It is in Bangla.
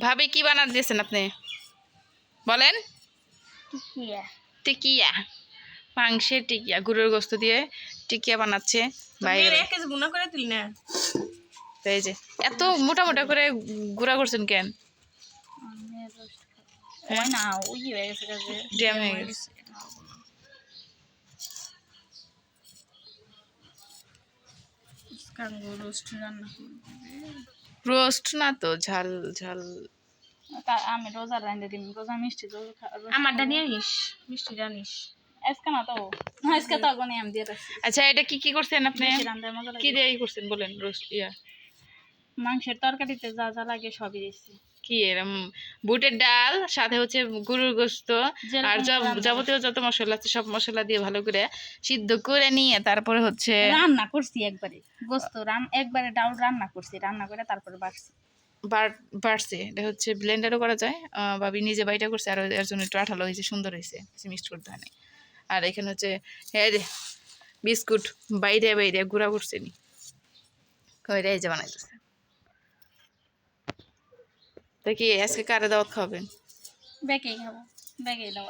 ভাবি কি বানার দিয়েছেন আপনি? বলেন। টিকিয়া। টিকিয়া। মাংসের টিকিয়া গরুর গোস্ত দিয়ে টিকিয়া বানাচ্ছে গুণা করে না? এই যে এত মোটা মোটা করে গুঁড়া করছেন কেন? রোস্ট রান্না রোস্ট না তো? ঝাল ঝাল। আমি রোজা রান্ধে দিম রোজা মিষ্টি তো আমারটা নিয়ে আনিস মিষ্টি জানিস আজকে না তো আজকে তো আগুনে আমি দিয়ে রাখছি। আচ্ছা এটা কি কি করছেন আপনি? কি দিয়ে করছেন বলেন রোস্ট ইয়া। মাংসের তরকারিতে যা যা লাগে সবই দিয়েছি কি এরম বুটের ডাল সাথে হচ্ছে গরুর গোস্ত আর যাবতীয় যত মশলা আছে সব মশলা দিয়ে ভালো করে সিদ্ধ করে নিয়ে তারপরে হচ্ছে রান্না করছি একবারে। গোস্ত রান একবারে ডাউল রান্না করছি রান্না করে তারপরে বাড়ছি। বাড়ছে। এটা হচ্ছে ব্লেন্ডারও করা যায়। ভাবি নিজে বাইটা করছে আর এর জন্য একটু আঠালো হয়েছে সুন্দর হয়েছে মিক্সড করতে হয় আর এখানে হচ্ছে হ্যাঁ বিস্কুট বাইরে বাইরে গুঁড়া করছে নি। এই যে বানাইতেছে। তা কি আজকে কারে দাওয়াত খাবেন ব্যাগেই খাব ব্যাগেই দাও